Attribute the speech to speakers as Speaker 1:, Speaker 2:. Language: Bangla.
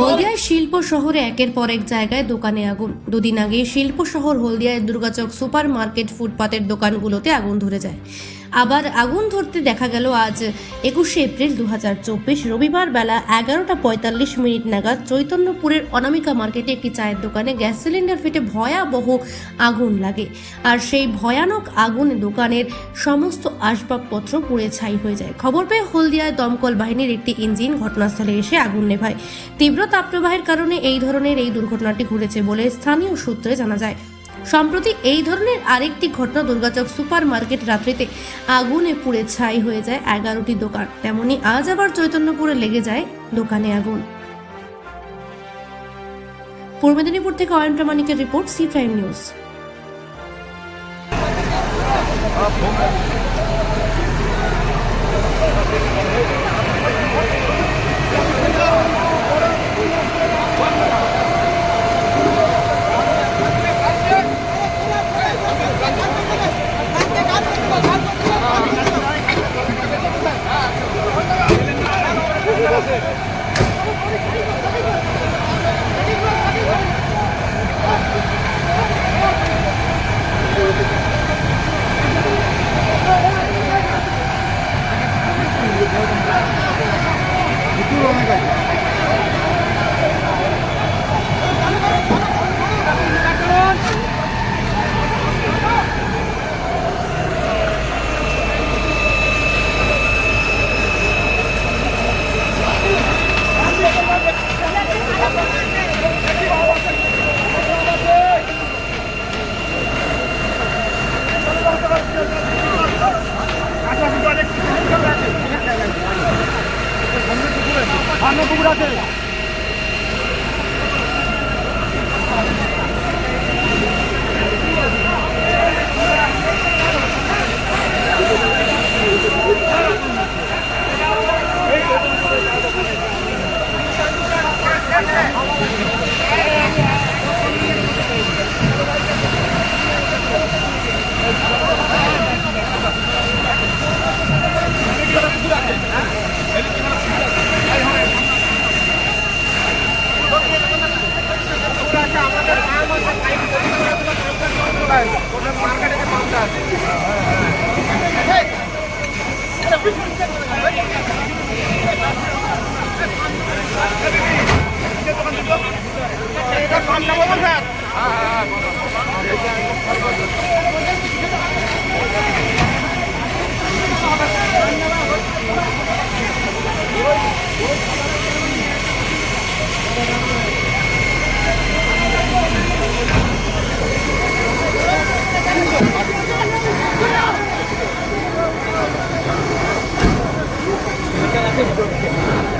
Speaker 1: হলদিয়ায় শিল্প শহরে একের পর এক জায়গায় দোকানে আগুন। দুদিন আগে শিল্প শহর হলদিয়ায় দুর্গাচক সুপার মার্কেট ফুটপাতের দোকানগুলোতে আগুন ধরে যায়। আবার আগুন ধরতে দেখা গেল আজ একুশে এপ্রিল দু হাজার চব্বিশ রবিবার বেলা এগারোটা পঁয়তাল্লিশ মিনিট নাগাদ চৈতন্যপুরের অনামিকা মার্কেটে একটি চায়ের দোকানে গ্যাস সিলিন্ডার ফেটে ভয়াবহ আগুন লাগে। আর সেই ভয়ানক আগুনে দোকানের সমস্ত আসবাবপত্র পুড়ে ছাই হয়ে যায়। খবর পেয়ে হলদিয়ায় দমকল বাহিনীর একটি ইঞ্জিন ঘটনাস্থলে এসে আগুন নেভায়। তীব্র তাপপ্রবাহের কারণে এই ধরনের এই দুর্ঘটনাটি ঘটেছে বলে স্থানীয় সূত্রে জানা যায়। সম্প্রতি এই ধরনের আরেকটি ঘটনা দুর্গাচক সুপার মার্কেট রাত্রিতে আগুনে পুড়ে ছাই হয়ে যায় এগারোটি দোকান। তেমনি আজ আবার চৈতন্যপুরে লেগে যায় দোকানে আগুন। পূর্ব মেদিনীপুর থেকে Ayan প্রামাণিকের report, C Prime News.
Speaker 2: Bye. পুকুর আছে। পাম্প নাম স্যার হ্যাঁ あ!